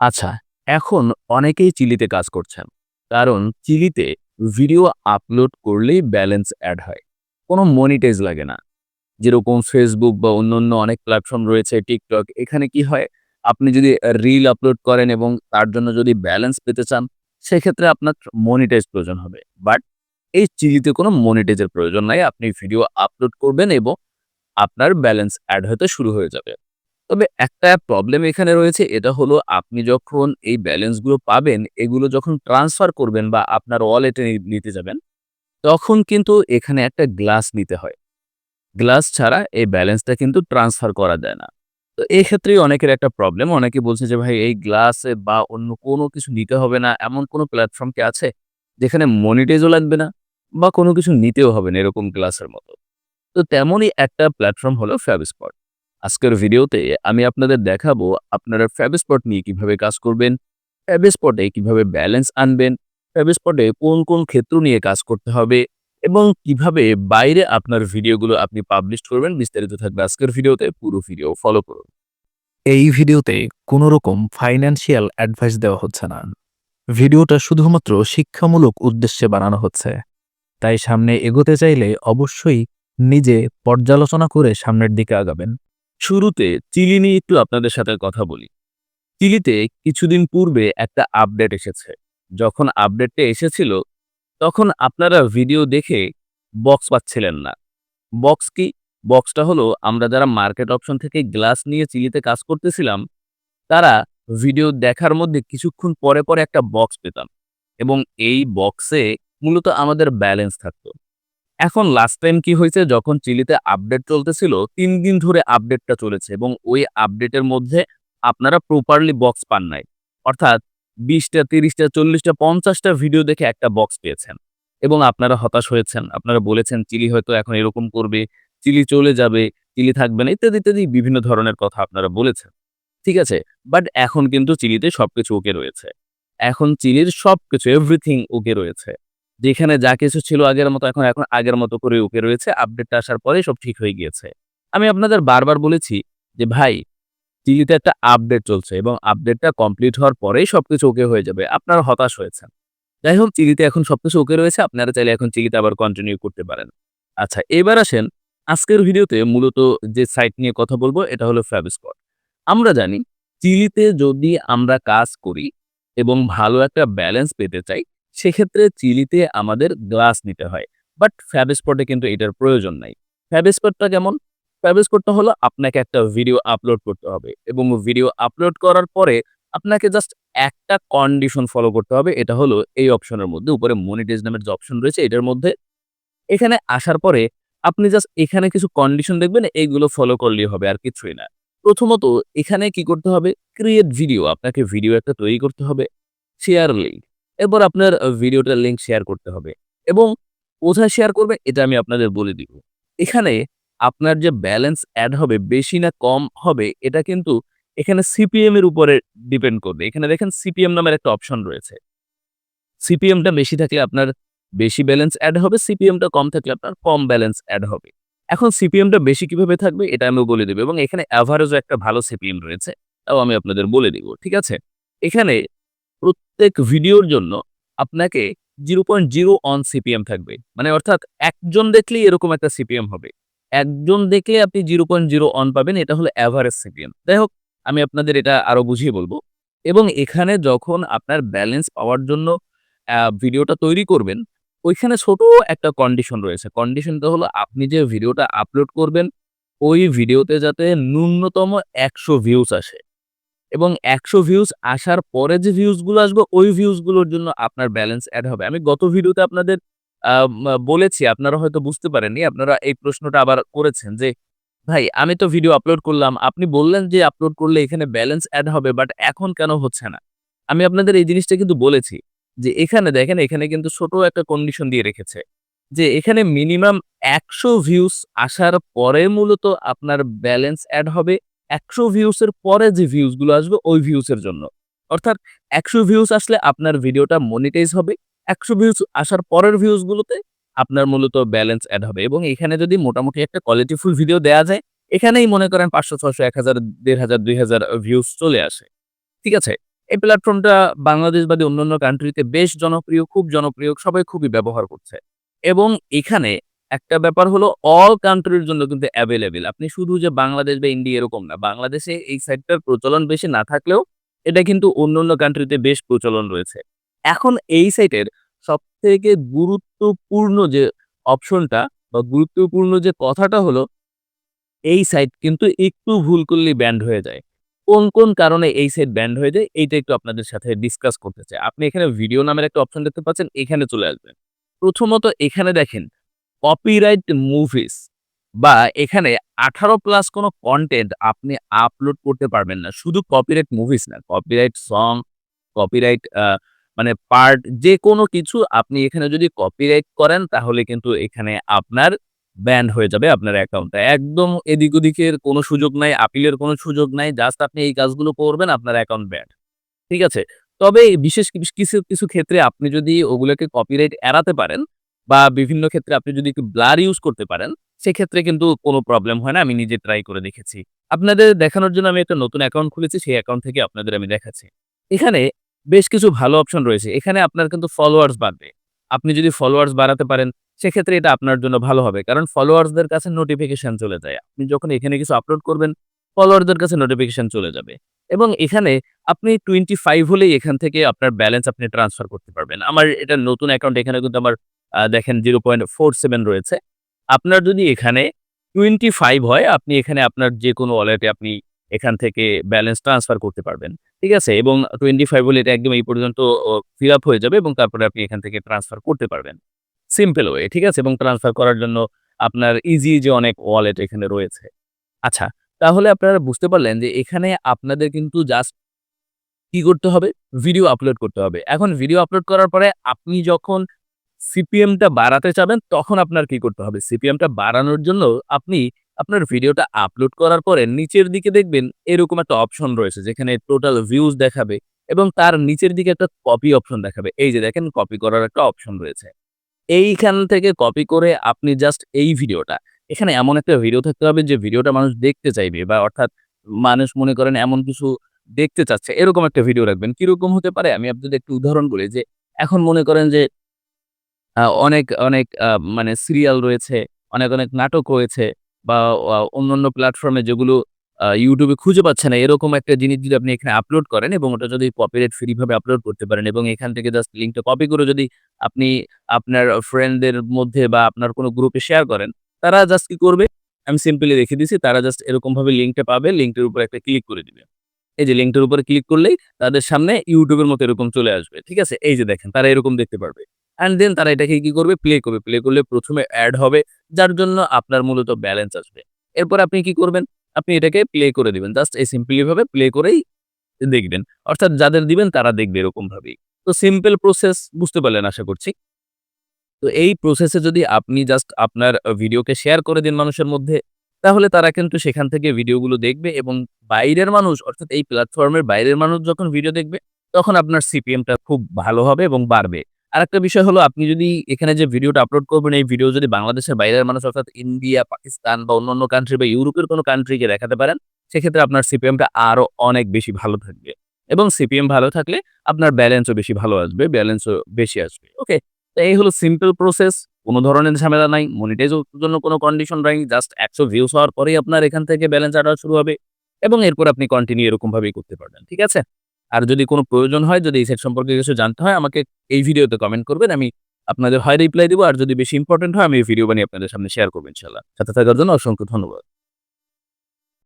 আচ্ছা, এখন অনেকেই চিলিতে কাজ করছেন। কারণ চিলিতে ভিডিও আপলোড করলেই ব্যালেন্স অ্যাড হয়। কোনো মনিটাইজ লাগে না। যেরকম ফেসবুক বা অন্যান্য অনেক প্ল্যাটফর্ম রয়েছে টিকটক এখানে কি হয়? আপনি যদি রিল আপলোড করেন এবং তার জন্য যদি ব্যালেন্স পেতে চান, সেক্ষেত্রে আপনার মনিটাইজ প্রয়োজন হবে। বাট এই চিলিতে কোনো মনিটাইজের প্রয়োজন নাই। আপনি ভিডিও আপলোড করবেন এবং আপনার ব্যালেন্স অ্যাড হতে শুরু হয়ে যাবে। তবে একটা প্রবলেম এখানে রয়েছে এটা হলো আপনি যখন এই ব্যালেন্সগুলো পাবেন, এগুলো যখন ট্রান্সফার করবেন বা আপনার ওয়ালেটে নিতে যাবেন, তখন কিন্তু এখানে একটা গ্লাস নিতে হয়। গ্লাস ছাড়া এই ব্যালেন্সটা কিন্তু ট্রান্সফার করা যায় না। তো এক্ষেত্রেই অনেকের একটা প্রবলেম। অনেকে বলছে যে ভাই এই গ্লাসে বা অন্য কোনো কিছু নিতে হবে না। এমন কোনো প্ল্যাটফর্ম কি আছে? যেখানে মনিটাইজও লাগবে না বা কোনো কিছু নিতেও হবে না এরকম গ্লাসের মতো। তো তেমনই একটা প্ল্যাটফর্ম হলো ফেবস্পট। আজকের ভিডিওতে আমি আপনাদের দেখাবো আপনারা ফেবস্পট নিয়ে কীভাবে কাজ করবেন, ফেবস্পটে কীভাবে ব্যালেন্স আনবেন, ফেবস্পটে কোন, কোন ক্ষেত্র নিয়ে কাজ করতে হবে এবং কীভাবে বাইরে আপনার ভিডিওগুলো আপনি পাবলিশ করবেন বিস্তারিত থাকবে আজকের ভিডিওতে। পুরো ভিডিও ফলো করুন। এই ভিডিওতে কোনো রকম ফাইন্যান্সিয়াল অ্যাডভাইস দেওয়া হচ্ছে না। ভিডিওটা শুধুমাত্র শিক্ষামূলক উদ্দেশ্যে বানানো হচ্ছে। তাই সামনে এগোতে চাইলে অবশ্যই নিজে পর্যালোচনা করে সামনের দিকে আগাবেন। শুরুতে চিলি নিয়ে একটু আপনাদের সাথে কথা বলি। চিলিতে কিছুদিন পূর্বে একটা আপডেট এসেছে। যখন আপডেটটা এসেছিল, তখন আপনারা ভিডিও দেখে বক্স পাচ্ছিলেন না। বক্স কি? বক্সটা হলো আমরা যারা মার্কেট অপশন থেকে গ্লাস নিয়ে চিলিতে কাজ করতেছিলাম, তারা ভিডিও দেখার মধ্যে কিছুক্ষণ পরে, পরে একটা বক্স পেতাম এবং এই বক্সে মূলত আমাদের ব্যালেন্স থাকতো। এখন লাস্ট টাইম কি হয়েছে যখন চিলিতে আপডেট চলতেছিল, তিন দিন ধরে আপডেটটা চলেছে এবং ওই আপডেটের মধ্যে আপনারা প্রপারলি বক্স পান নাই। অর্থাৎ ২০ টা, ৩০ টা, ৪০ টা, ৫০ টা ভিডিও দেখে একটা বক্স পেয়েছেন এবং আপনারা হতাশ হয়েছেন। আপনারা বলেছেন চিলি হয়তো এখন এরকম করবে, চিলি চলে যাবে, চিলি থাকবে না ইত্যাদি, ইত্যাদি বিভিন্ন ধরনের কথা আপনারা বলেছেন। ঠিক আছে? বাট এখন কিন্তু চিলিতে সবকিছু ওকে রয়েছে। এখন চিলির সবকিছু এভরিথিং ওকে রয়েছে। যেখানে যা কিছু ছিল আগের মতো এখন, এখন আগের মতো করে ওকে রয়েছে। আপডেটটা আসার পরেই সব ঠিক হয়ে গিয়েছে। আমি আপনাদের বারবার বলেছি যে ভাই, চিলিতে একটা আপডেট চলছে এবং আপডেটটা কমপ্লিট হওয়ার পরেই সবকিছু ওকে হয়ে যাবে। আপনারা হতাশ হয়েছেন। যাই হোক চিলিতে এখন সবকিছু ওকে রয়েছে। আপনারা চাইলে এখন চিলিতে আবার কন্টিনিউ করতে পারেন। আচ্ছা এবার আসেন আজকের ভিডিওতে মূলত যে সাইট নিয়ে কথা বলব এটা হলো ফেবস্পট। আমরা জানি চিলিতে যদি আমরা কাজ করি এবং ভালো একটা ব্যালেন্স পেতে চাই, সেক্ষেত্রে চিলিতে আমাদের গ্লাস নিতে হয়। বাট ফেবস্পটে কিন্তু এটার প্রয়োজন নাই। ফেবস্পটটা কেমন? ফেবস্পটটা হলো আপনাকে একটা ভিডিও আপলোড করতে হবে এবং ভিডিও আপলোড করার পরে আপনাকে জাস্ট একটা কন্ডিশন ফলো করতে হবে। এটা হলো এই অপশনের মধ্যে, উপরে মনিটাইজ নামের যে অপশন রয়েছে, এটার মধ্যে। এখানে আসার পরে আপনি জাস্ট এখানে কিছু কন্ডিশন দেখবেন এইগুলো ফলো করলেই হবে আর কিছুই না। প্রথমত এখানে কি করতে হবে? ক্রিয়েট ভিডিও, আপনাকে ভিডিও একটা তৈরি করতে হবে। Share link. এরপর আপনার ভিডিওটার লিঙ্ক শেয়ার করতে হবে এবং কোথায় শেয়ার করবে এটা আমি আপনাদের বলে দিব। এখানে আপনার যে ব্যালেন্স এড হবে বেশি না কম হবে এটা কিন্তু এখানে সিপিএম এর উপরে ডিপেন্ড করবে। এখানে দেখেন সিপিএম নামের একটা অপশন রয়েছে। সিপিএমটা বেশি থাকলে আপনার বেশি ব্যালেন্স এড হবে, সিপিএমটা কম থাকলে আপনার কম ব্যালেন্স এড হবে। এখন সিপিএমটা বেশি কীভাবে থাকবে এটা আমি বলে দিব এবং এখানে এভারেজও একটা ভালো সিপিএম রয়েছে। তাও আমি আপনাদের বলে দিব। ঠিক আছে? এখানে প্রত্যেক ভিডিওর জন্য আপনাকে 0.0 অন সিপিএম থাকবে। মানে অর্থাৎ একজন দেখলেই এরকম একটা সিপিএম হবে। একজন দেখলে আপনি 0.0 অন পাবেন এটা হলো এভারেজ সিপিএম। যাই হোক আমি আপনাদের এটা আরও বুঝিয়ে বলব এবং এখানে যখন আপনার ব্যালেন্স পাওয়ার জন্য ভিডিওটা তৈরি করবেন, ওইখানে ছোট একটা কন্ডিশন রয়েছে। কন্ডিশনটা হলো আপনি যে ভিডিওটা আপলোড করবেন, ওই ভিডিওতে যাতে ন্যূনতম ১০০ ভিউজ আসে এবং ১০০ ভিউজ আসার পরে যে ভিউজগুলো আসবে ওই ভিউজগুলোর জন্য আপনার ব্যালেন্স অ্যাড হবে। আমি গত ভিডিওতে আপনাদের বলেছি আপনারা হয়তো বুঝতে পারেননি। আপনারা এই প্রশ্নটা আবার করেছেন যে, "ভাই আমি তো ভিডিও আপলোড করলাম। আপনি বললেন যে আপলোড করলে এখানে ব্যালেন্স অ্যাড হবে বাট এখন কেন হচ্ছে না?" আমি আপনাদের এই জিনিসটা কিন্তু বলেছি যে এখানে দেখেন এখানে কিন্তু ছোট একটা কন্ডিশন দিয়ে রেখেছে। যে এখানে মিনিমাম ১০০ ভিউজ আসার পরে মূলত আপনার ব্যালেন্স অ্যাড হবে। ১০০ ভিউজ এর পরে যে ভিউজগুলো আসবে ওই ভিউজ এর জন্য। অর্থাৎ একশো ভিউস আসলে আপনার ভিডিওটা মনিটাইজ হবে। একশো ভিউস আসার পরের ভিউজ গুলোতে আপনার মূলত ব্যালেন্স অ্যাড হবে এবং এখানে যদি মোটামুটি একটা কোয়ালিটিফুল ভিডিও দেওয়া যায়, এখানেই মনে করেন পাঁচশো ছশো এক হাজার দেড় হাজার দুই হাজার ভিউস চলে আসে। ঠিক আছে? এই প্ল্যাটফর্মটা বাংলাদেশ বাদে অন্যান্য কান্ট্রিতে বেশ জনপ্রিয়, খুব জনপ্রিয়, সবাই খুবই ব্যবহার করছে। এবং এখানে একটা ব্যাপার হলো অল কান্ট্রির জন্য কিন্তু অ্যাভেলেবেল আপনি শুধু যে বাংলাদেশ বা ইন্ডিয়া এরকম না। বাংলাদেশে এই সাইটটার প্রচলন বেশি না থাকলেও এটা কিন্তু অন্য অন্য কান্ট্রিতে বেশ প্রচলন রয়েছে। এখন এই সাইটের সবথেকে গুরুত্বপূর্ণ যে অপশনটা বা গুরুত্বপূর্ণ যে কথাটা হলো এই সাইট কিন্তু একটু ভুল করলেই ব্যান্ড হয়ে যায়। কোন, কোন কারণে এই সাইট ব্যান্ড হয়ে যায় এইটা একটু আপনাদের সাথে ডিসকাস করতে চাই। আপনি এখানে ভিডিও নামের একটা অপশন দেখতে পাচ্ছেন, এখানে চলে আসবেন। প্রথমত এখানে দেখেন কপিরাইট মুভিস বা এখানে 18 প্লাস কোনো কন্টেন্ট আপনি আপলোড করতে পারবেন না। শুধু কপিরাইট মুভিস না, কপিরাইট সং, কপিরাইট মানে পার্ট যেকোনো কিছু আপনি এখানে যদি কপিরাইট করেন তাহলে কিন্তু এখানে আপনার ব্যান্ড হয়ে যাবে আপনার অ্যাকাউন্টটা। একদম এদিক ওদিকের কোনো সুযোগ নাই, আপিলের কোনো সুযোগ নাই। জাস্ট আপনি এই কাজগুলো করবেন আপনার অ্যাকাউন্ট ব্যান্ড। ঠিক আছে? তবে বিশেষ কিছু, কিছু ক্ষেত্রে আপনি যদি ওগুলোকে কপিরাইট এড়াতে পারেন বা বিভিন্ন ক্ষেত্রে আপনি যদি একটু ব্লার ইউজ করতে পারেন, সেক্ষেত্রে কিন্তু কোনো প্রবলেম হয় না। আমি নিজে ট্রাই করে দেখেছি। আপনাদের দেখানোর জন্য আমি একটা নতুন অ্যাকাউন্ট খুলেছি, সেই অ্যাকাউন্ট থেকে আপনাদের আমি দেখাচ্ছি। এখানে বেশ কিছু ভালো অপশন রয়েছে। এখানে আপনার কিন্তু ফলোয়ার্স বাড়বে। আপনি যদি ফলোয়ার্স বাড়াতে পারেন, সেক্ষেত্রে এটা আপনার জন্য ভালো হবে। কারণ ফলোয়ার্সদের কাছে নোটিফিকেশন চলে যায়। আপনি যখন এখানে কিছু আপলোড করবেন, ফলোয়ারদের কাছে নোটিফিকেশন চলে যাবে। এবং এখানে আপনি 25 হলেই এখান থেকে আপনার ব্যালেন্স আপনি ট্রান্সফার করতে পারবেন। আমার এটা নতুন অ্যাকাউন্ট এখানে কিন্তু আমার দেখেন 0.47 রয়েছে। আপনার যদি এখানে 25 হয়, আপনি এখানে আপনার যেকোনো ওয়ালেটে আপনি এখান থেকে ব্যালেন্স ট্রান্সফার করতে পারবেন। ঠিক আছে? এবং 25 হলে এটা একদম এই পর্যন্ত ফিল আপ হয়ে যাবে এবং তারপরে আপনি এখান থেকে ট্রান্সফার করতে পারবেন। সিম্পল ওয়ে, ঠিক আছে? এবং ট্রান্সফার করার জন্য আপনার ইজি যে অনেক ওয়ালেট এখানে রয়েছে। আচ্ছা, তাহলে আপনারা বুঝতে পারলেন যে এখানে আপনাদের কিন্তু জাস্ট কি করতে হবে? ভিডিও আপলোড করতে হবে। এখন ভিডিও আপলোড করার পরে আপনি যখন সিপিএমটা বাড়াতে চাবেন, তখন আপনার কি করতে হবে? সিপিএমটা বাড়ানোর জন্য আপনি আপনার ভিডিওটা আপলোড করার পরে নিচের দিকে দেখবেন এরকম একটা অপশন রয়েছে যেখানে টোটাল ভিউজ দেখাবে এবং তার নিচের দিকে একটা কপি অপশন দেখাবে। এই যে দেখেন কপি করার একটা অপশন রয়েছে। এইখান থেকে কপি করে আপনি জাস্ট এই ভিডিওটা এখানে এমন একটা ভিডিও থাকতে হবে যে ভিডিওটা মানুষ দেখতে চাইবে বা অর্থাৎ মানুষ মনে করেন এমন কিছু দেখতে চাচ্ছে এরকম একটা ভিডিও রাখবেন। কীরকম হতে পারে? আমি আপনাদের একটু উদাহরণ বলি যে এখন মনে করেন যে অনেক, অনেক মানে সিরিয়াল রয়েছে, অনেক, অনেক নাটক রয়েছে বা অন্যান্য প্ল্যাটফর্মে যেগুলো এ খুঁজে পাচ্ছে না এরকম একটা জিনিস যদি আপনি এখানে আপলোড করেন এবং ওটা যদি কপিরাইট ফ্রি ভাবে আপলোড করতে পারেন এবং এখান থেকে জাস্ট লিঙ্কটা কপি করে যদি আপনি আপনার ফ্রেন্ডদের মধ্যে বা আপনার কোনো গ্রুপে শেয়ার করেন, তারা জাস্ট কি করবে? আমি সিম্পলি দেখিয়ে দিচ্ছি। তারা জাস্ট এরকমভাবে লিঙ্কটা পাবে, লিঙ্কটার উপরে একটা ক্লিক করে দিবে। এই যে লিঙ্কটার উপরে ক্লিক করলেই তাদের সামনে এর মতো এরকম চলে আসবে। ঠিক আছে? এই যে দেখেন তারা এরকম দেখতে পারবে। অ্যান্ড দেন তারা এটাকে কি করবে? প্লে করবে। প্লে করলে প্রথমে অ্যাড হবে, যার জন্য আপনার মূলত ব্যালেন্স আসবে। এরপর আপনি কি করবেন? আপনি এটাকে প্লে করে দিবেন। জাস্ট এই সিম্পলি ভাবে প্লে করেই দেখবেন। অর্থাৎ যাদের দিবেন তারা দেখবে এরকমভাবেই। তো সিম্পল প্রসেস বুঝতে পারলেন আশা করছি। তো এই প্রসেসে যদি আপনি জাস্ট আপনার ভিডিওকে শেয়ার করে দিন মানুষের মধ্যে, তাহলে তারা কিন্তু সেখান থেকে ভিডিওগুলো দেখবে এবং বাইরের মানুষ অর্থাৎ এই প্ল্যাটফর্মের বাইরের মানুষ যখন ভিডিও দেখবে, তখন আপনার সিপিএমটা খুব ভালো হবে এবং বাড়বে। আরেকটা বিষয় হলো আপনি যদি এখানে যে ভিডিওটা আপলোড করবেন, এই ভিডিও যদি বাংলাদেশের বাইরের মানুষ অর্থাৎ ইন্ডিয়া, পাকিস্তান বা অন্যান্য কান্ট্রি বা ইউরোপের কোনো কান্ট্রিকে দেখাতে পারেন, সেক্ষেত্রে আপনার সিপিএমটা আরও অনেক বেশি ভালো থাকবে। এবং সিপিএম ভালো থাকলে আপনার ব্যালেন্সও বেশি ভালো আসবে, ব্যালেন্সও বেশি আসবে। ওকে? তো এই হলো সিম্পল প্রসেস। কোনো ধরনের ঝামেলা নাই। মনিটাইজ জন্য কোনো কন্ডিশন নাই। জাস্ট ১০০ ভিউস হওয়ার পরেই আপনার এখান থেকে ব্যালেন্স আসা শুরু হবে এবং এরপর আপনি কন্টিনিউ এরকমভাবেই করতে পারবেন। ঠিক আছে? আর যদি কোনো প্রয়োজন হয়, যদি এই সেট সম্পর্কে কিছু জানতে হয়, আমাকে এই ভিডিওতে কমেন্ট করবেন। আমি আপনাদের হয় রিপ্লাই দেবো আর যদি বেশি ইম্পর্টেন্ট হয়, আমি এই ভিডিও বানিয়ে আপনাদের সামনে শেয়ার করবেন ইনশাল্লাহ সাথে থাকার জন্য অসংখ্য ধন্যবাদ।